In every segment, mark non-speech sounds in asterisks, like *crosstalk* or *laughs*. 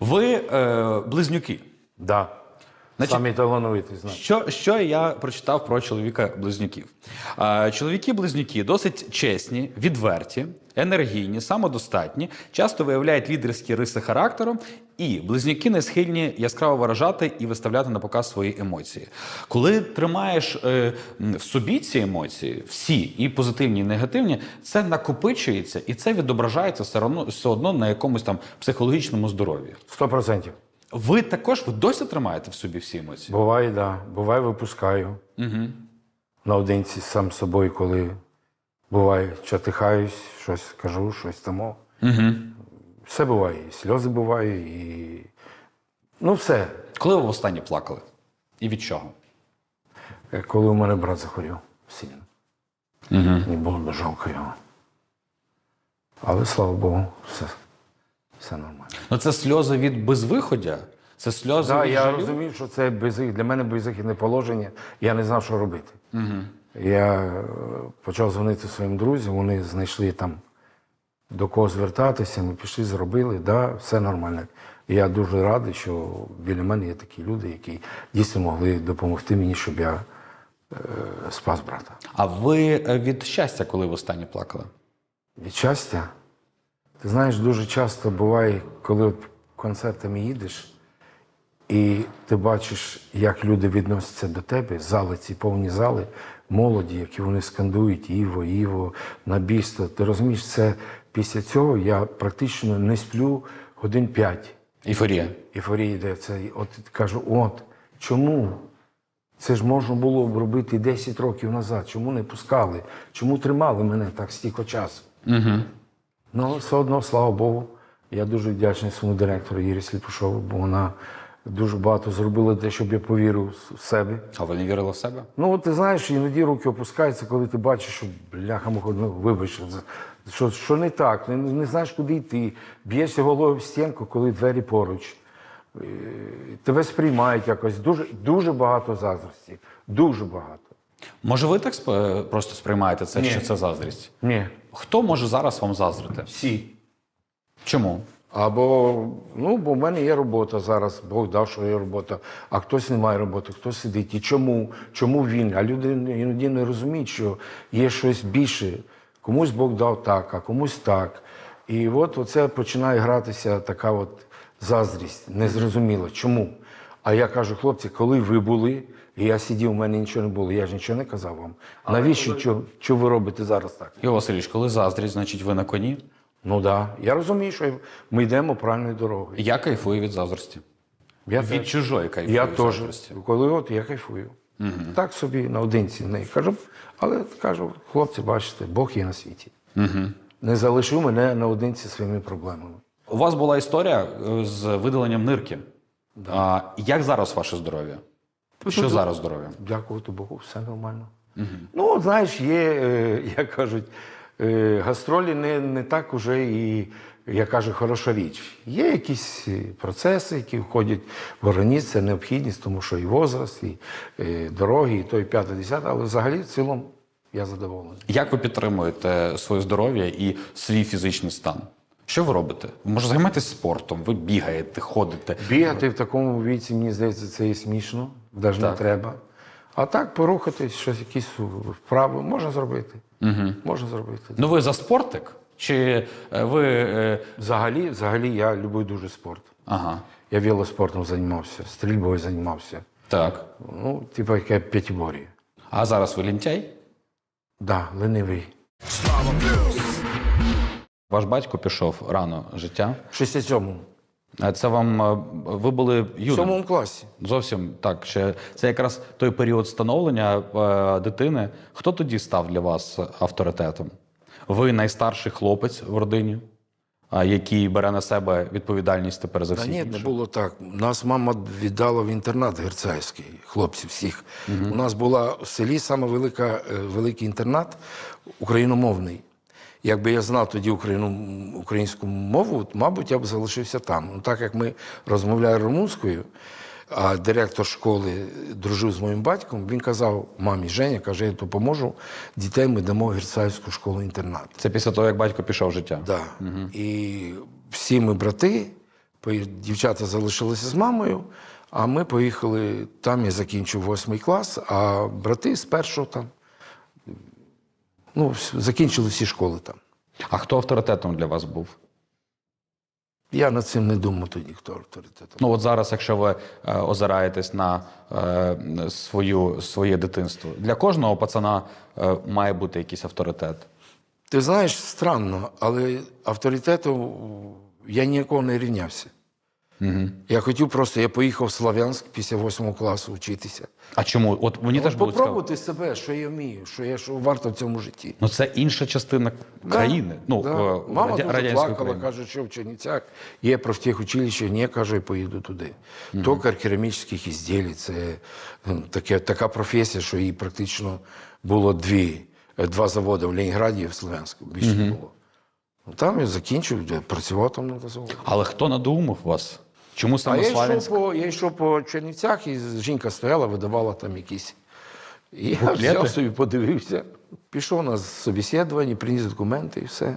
Ви е, близнюки. Да. Значить- Самі талановитий знаю. Що, що я прочитав про чоловіка-близнюків? Е, Чоловіки-близнюки досить чесні, відверті, енергійні, самодостатні, часто виявляють лідерські риси характеру, і близнюки не схильні яскраво виражати і виставляти на показ свої емоції. Коли тримаєш е, в собі ці емоції, всі, і позитивні, і негативні, це накопичується і це відображається все одно, все одно на якомусь там психологічному здоров'ї. Сто процентів. Ви також ви досі тримаєте в собі всі емоції? Буває, да. Буває, випускаю. Угу. Наодинці сам з собою, коли буває, чатихаюсь, щось кажу, щось тому. Угу. Все буває. І сльози бувають, і. Ну, все. Коли ви востаннє плакали? І від чого? Е, Коли у мене брат захворів сильно. Угу. Мені було жалко його. Але слава Богу, все, все нормально. Ну це сльози від безвиходя? Це сльози Так, від я жалю? розумів, що це безвихід. Для мене безвихідне положення. Я не знав, що робити. Угу. Я е, почав дзвонити своїм друзям, вони знайшли там до кого звертатися, ми пішли, зробили, да, все нормально. І я дуже радий, що біля мене є такі люди, які дійсно могли допомогти мені, щоб я е, спас брата. А ви е, від щастя, коли востаннє плакали? Від щастя. Ти знаєш, дуже часто буває, коли концертами їдеш, і ти бачиш, як люди відносяться до тебе, зали, ці повні зали, молоді, які вони скандують Іво, Іво, набійство. Ти розумієш, це після цього я практично не сплю годин п'ять. Ейфорія. Ейфорія йде. Це от кажу, от чому? Це ж можна було б робити 10 років назад. Чому не пускали? Чому тримали мене так стільки часу? Угу. Ну, все одно, слава Богу. Я дуже вдячний своєму директору Ірі Сліпушову, бо вона дуже багато зробила для, щоб я повірив в себе. А ви не вірили в себе? Ну, от ти знаєш, іноді руки опускаються, коли ти бачиш, що бляха ну, вибач, що, що не так, не, не знаєш, куди йти. Б'єшся головою в стінку, коли двері поруч. Тебе сприймають якось. Дуже, дуже багато заздрості. Дуже багато. Може, ви так просто сприймаєте це, Ні. що це заздрість? Ні. Хто може зараз вам заздрити? Всі. Чому? Або, ну, бо в мене є робота зараз, Бог дав, що є робота, а хтось не має роботи, хтось сидить. І чому? Чому він? А люди іноді не розуміють, що є щось більше. Комусь Бог дав так, а комусь так. І от оце починає гратися така от заздрість, незрозуміло. Чому? А я кажу, хлопці, коли ви були, і я сидів, у мене нічого не було, я ж нічого не казав вам. Навіщо, що, що ви робите зараз так? Його Васильович, коли заздрість, значить ви на коні? Ну так. Да. Я розумію, що ми йдемо правильною дорогою. Я кайфую від заздрості. Я від чужої кайфую Я від теж. заздрості. Коли от я кайфую. Так собі наодинці в неї кажу, але кажу, хлопці, бачите, Бог є на світі. Не залишив мене наодинці своїми проблемами. У вас була історія е, з видаленням нирки. А, як зараз ваше здоров'я? Що зараз здоров'я? Дякувати Богу, все нормально. Ну, знаєш, є, е, як кажуть, е, гастролі не, не так уже і, я кажу, хороша річ. Є якісь е, процеси, які входять в організм, це необхідність, тому що і возраст, і дороги, і той п'яте, десяте, але взагалі в цілому я задоволений. Як ви підтримуєте своє здоров'я і свій фізичний стан? Що ви робите? Ви може займаєтесь спортом, ви бігаєте, ходите. Бігати в такому віці, мені здається, це і смішно, навіть не треба. А так порухатись, щось якісь вправи можна зробити. Угу. Можна зробити. Ну ви за спортик? Чи е, ви. е, Взагалі, взагалі я люблю дуже спорт. Ага. Я велоспортом займався, стрільбою займався. Так. Ну, типу, яке п'ятибор'я. А зараз ви лінтяй? Да, ленивий. Ваш батько пішов рано життя. В 67-му. Це вам е, ви були В сьомому класі. Зовсім так. Ще це якраз той період становлення е, дитини. Хто тоді став для вас авторитетом? Ви найстарший хлопець в родині, який бере на себе відповідальність тепер за Та всіх ні, не було так. Нас мама віддала в інтернат герцайський, хлопців всіх. У нас була в селі саме велика, е, великий інтернат україномовний. Якби я знав тоді україну, українську мову, мабуть, я б залишився там. Ну, так як ми розмовляємо румунською, а директор школи дружив з моїм батьком, він казав мамі Женя, каже, я допоможу дітей, ми дамо герцайську школу-інтернат. Це після того, як батько пішов в життя. Да. І всі ми брати, дівчата залишилися з мамою, а ми поїхали, там я закінчив восьмий клас, а брати з першого там. Ну, закінчили всі школи там. А хто авторитетом для вас був? Я над цим не думав тоді, хто авторитетом. Ну от зараз, якщо ви е, озираєтесь на е, свою, своє дитинство, для кожного пацана е, має бути якийсь авторитет. Ти знаєш, странно, але авторитетом я ніякого не рівнявся. Угу. Я хотів просто, я поїхав в Слов'янськ після восьмого класу вчитися. А чому? От мені теж було цікаво. Попробувати себе, що я вмію, що я що варто в цьому житті. Ну це інша частина країни. Ну, Да. е, Мама Раді- дуже плакала, України. каже, що в Чернівцях є профтехучилище, ні, каже, я поїду туди. Токар керамічних ізділій, це м, таке, така професія, що її практично було дві, е, два заводи в Ленінграді і в Слов'янську. Більше не було. Ну, Там я закінчив, працював там на заводі. Але хто надумав вас? Чому А саме я йшов, по, я йшов по Чернівцях, і жінка стояла, видавала там якісь. І я Буклети? взяв собі, подивився. Пішов на собеседування, приніс документи і все.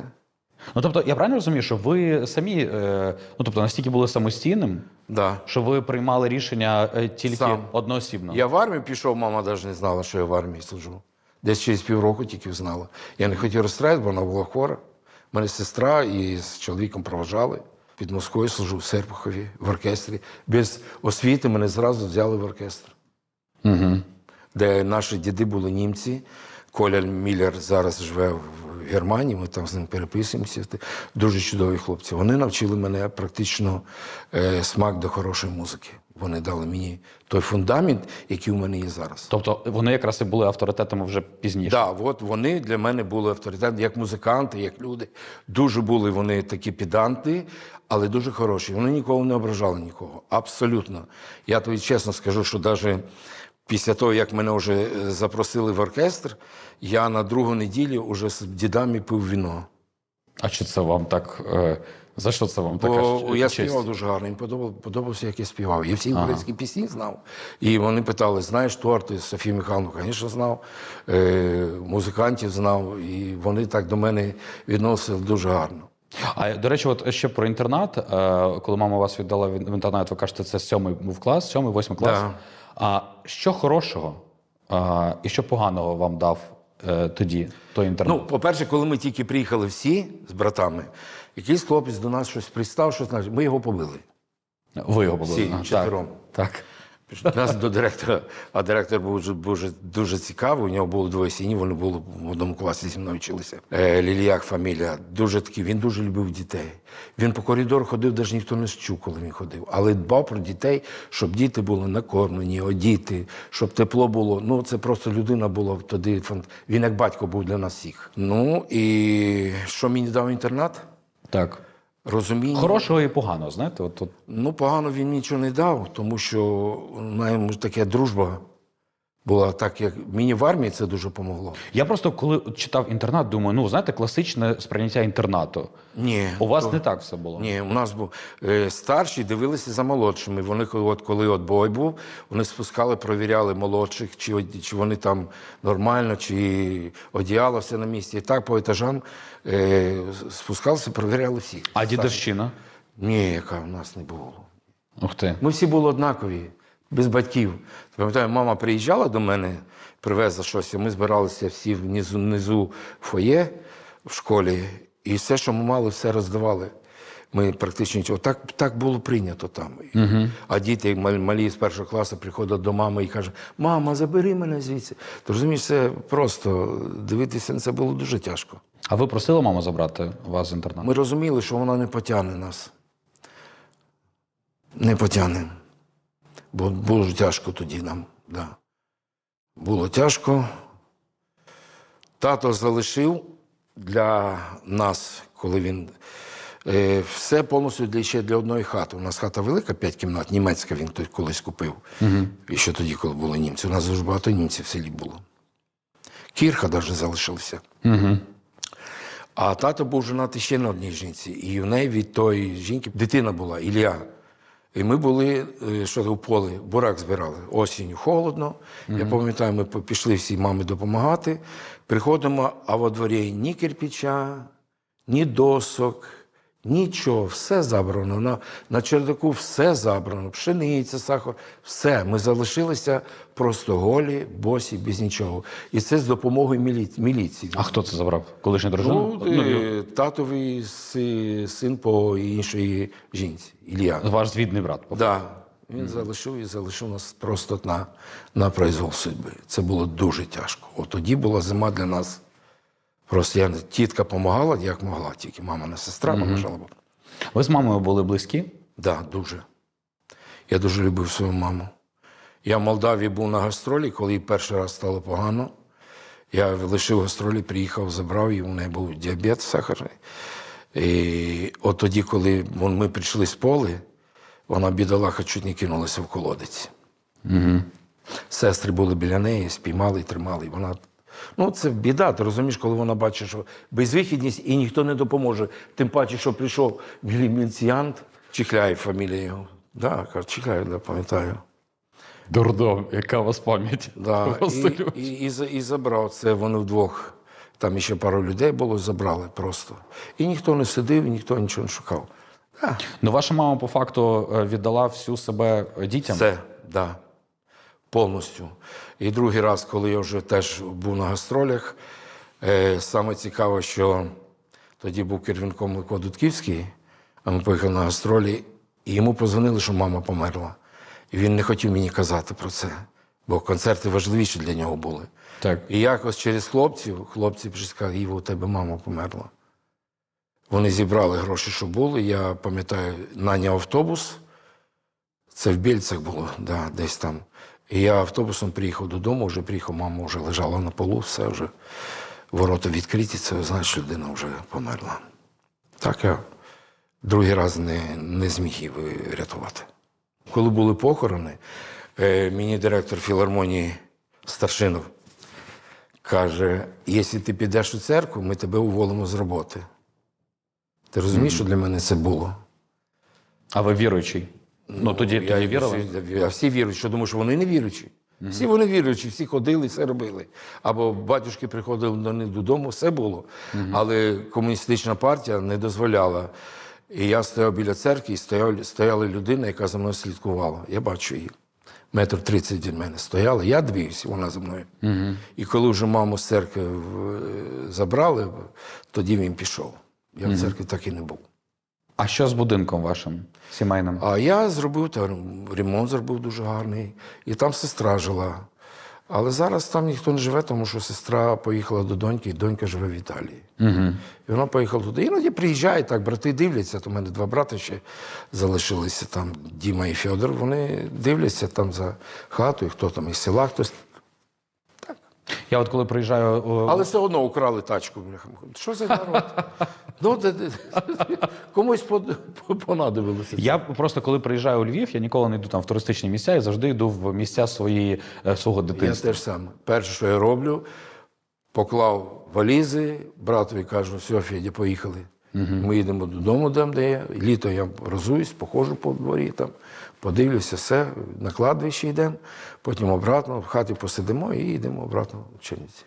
Ну тобто, я правильно розумію, що ви самі, е, ну тобто, настільки були самостійним, Да. що ви приймали рішення е, тільки Сам. одноосібно. Я в армію пішов, мама навіть не знала, що я в армії служу. Десь через півроку тільки знала. Я не хотів розстраювати, бо вона була хвора. Мене сестра і з чоловіком проважали. Під Москвою служу в Серпухові, в оркестрі. Без освіти мене зразу взяли в оркестр. Угу. де наші діди були німці. Коля Міллер зараз живе в Германії, ми там з ним переписуємося. Дуже чудові хлопці. Вони навчили мене практично е, смак до хорошої музики. Вони дали мені той фундамент, який у мене є зараз. Тобто вони якраз і були авторитетами вже пізніше. Так, да, от вони для мене були авторитетом, як музиканти, як люди. Дуже були вони такі піданти, але дуже хороші. Вони ніколи не ображали нікого. Абсолютно. Я тобі чесно скажу, що навіть після того, як мене вже е, запросили в оркестр, я на другу неділю вже з дідами пив віно. А чи це вам так? Е, за що це вам така Бо ж- я честь? співав дуже гарно, їм подобав, подобався, як я співав. Я всі українські пісні знав. І вони питали: знаєш торти Софію Михайловну? Звісно, знав. Е, музикантів знав. І вони так до мене відносили дуже гарно. А до речі, от ще про інтернат. Е, Коли мама вас віддала в інтернат, ви кажете, це сьомий був клас, сьомий, восьмий клас. Да. А що хорошого а, і що поганого вам дав тоді той інтернат? Ну, по-перше, коли ми тільки приїхали всі з братами, якийсь хлопець до нас щось пристав, щось ми його побили. ви його побили. всі, А, так, чотирьом. Так. Нас до директора, а директор був дуже, дуже, дуже цікавий. У нього було двоє синів, вони були в одному класі зі мною вчилися. Е, Ліліяк фамілія. Дуже такий, він дуже любив дітей. Він по коридору ходив, навіть ніхто не чув, коли він ходив. Але дбав про дітей, щоб діти були накормлені, одіти, щоб тепло було. Ну, це просто людина була тоді. Він як батько був для нас всіх. Ну і що мені дав інтернат? так. Розуміння. Хорошого і поганого, знаєте, от, от Ну, погано він нічого не дав, тому що маємо така дружба була так, як мені в армії це дуже допомогло. Я просто коли читав інтернат, думаю, ну знаєте, класичне сприйняття інтернату. Ні, У вас то- не так все було. Ні, у нас був е, старші дивилися за молодшими. Вони от коли от бой був, вони спускали, провіряли молодших, чи, чи вони там нормально, чи одіяло все на місці. І так по етажам е, спускалися, провіряли всіх. А дідовщина? Ні, яка в нас не було. Ух ти. Ми всі були однакові, без батьків. Пам'ятаю, мама приїжджала до мене, привезла щось, і ми збиралися всі внизу, внизу фоє в школі, і все, що ми мали, все роздавали. Ми практично нічого. Так, так було прийнято там. А діти, малі з першого класу, приходять до мами і кажуть, мама, забери мене звідси. Ти розумієш, це просто дивитися на це було дуже тяжко. А ви просили маму забрати вас з інтернату? Ми розуміли, що вона не потягне нас. Не потягне. Бо було тяжко тоді нам. Да. Було тяжко. Тато залишив для нас, коли він е, все повністю для, ще для одної хати. У нас хата велика, п'ять кімнат, німецька він той колись купив. Угу. І ще тоді, коли були німці. У нас дуже багато німців в селі було. Кірха навіть залишилася. Угу. А тато був женатий ще на одній жінці. І в неї від тої жінки дитина була, Ілля. І ми були е, що у полі, бурак збирали. Осінню холодно. Я пам'ятаю, ми пішли всі мами допомагати. Приходимо, а во дворі ні кирпича, ні досок, Нічого, все забрано. На, на чердаку все забрано. Пшениця, сахар, все. Ми залишилися просто голі, босі, без нічого. І це з допомогою мілі... міліції. А хто це забрав? Колишня дружина? Ну, е, татовий си- син по іншої жінці, Ілля. Ваш звідний брат. Да. Він залишив і залишив нас просто на, на произвол судьби. Це було дуже тяжко. От тоді була зима для нас. Просто я тітка допомагала, як могла, тільки мама не сестра, мама жалоба. Ви з мамою були близькі? Да, дуже. Я дуже любив свою маму. Я в Молдавії був на гастролі, коли їй перший раз стало погано. Я лишив гастролі, приїхав, забрав її, у неї був діабет сахарний. І от тоді, коли ми прийшли з поли, вона бідолаха чуть не кинулася в колодець. Угу. Сестри були біля неї, спіймали і тримали. Вона... Ну, це біда, ти розумієш, коли вона бачить, що безвихідність і ніхто не допоможе. Тим паче, що прийшов мілі- міліціянт, Чихляєв фамілія його. Да, каже, Чихляєв, да, пам'ятаю. Дурдом, яка у вас пам'ять? Да, *laughs* і, і, і, і забрав це вони вдвох. Там ще пару людей було, забрали просто. І ніхто не сидив, і ніхто нічого не шукав. Да. Ну, ваша мама по факту е, віддала всю себе дітям. Все, да. Повністю. І другий раз, коли я вже теж був на гастролях, е, саме цікаве, що тоді був керівником Луко Дудківський, а ми поїхали на гастролі, і йому позвонили, що мама померла. І він не хотів мені казати про це, бо концерти важливіші для нього були. Так. І якось через хлопців, хлопці прийшли, сказали, Іво, у тебе мама померла. Вони зібрали гроші, що були. Я пам'ятаю, наняв автобус. Це в Більцях було, да, десь там. І я автобусом приїхав додому, вже приїхав, мама вже лежала на полу, все вже ворота відкриті, це значить, людина вже померла. Так я другий раз не, не зміг її врятувати. Коли були похорони, е, мені директор філармонії Старшинов каже: якщо ти підеш у церкву, ми тебе уволимо з роботи. Ти розумієш, що для мене це було? А ви віруючий? Ну, тоді, я, тоді вірили? Всі, а всі вірують, що думаю, що вони не віруючі. Всі вони віруючі, всі ходили, все робили. Або батюшки приходили до них додому, все було. Але комуністична партія не дозволяла. І я стояв біля церкви, і стояв, стояла людина, яка за мною слідкувала. Я бачу її. Метр тридцять від мене стояла. Я дивився, вона за мною. І коли вже маму з церкви забрали, тоді він пішов. Я в церкві так і не був. А що з будинком вашим сімейним? А я зробив там ремонт зробив дуже гарний, і там сестра жила. Але зараз там ніхто не живе, тому що сестра поїхала до доньки, і донька живе в Італії. Угу. І вона поїхала туди. Іноді приїжджає, так, брати дивляться. То в мене два брати ще залишилися там, Діма і Федор. Вони дивляться там за хатою, хто там із села, хтось. Я от коли приїжджаю. Але все одно украли тачку. Що за народ? *laughs* ну, комусь понадобилося. Я просто коли приїжджаю у Львів, я ніколи не йду там в туристичні місця і завжди йду в місця своєї, свого дитинства. Я теж саме. Перше, що я роблю, поклав валізи, братові кажу, все, Федя, поїхали. Ми їдемо додому, там, де я. Літо я розуюсь, походжу по дворі, там, подивлюся, все, на кладовище йдемо, потім обратно, в хаті посидимо і йдемо обратно в Черніці.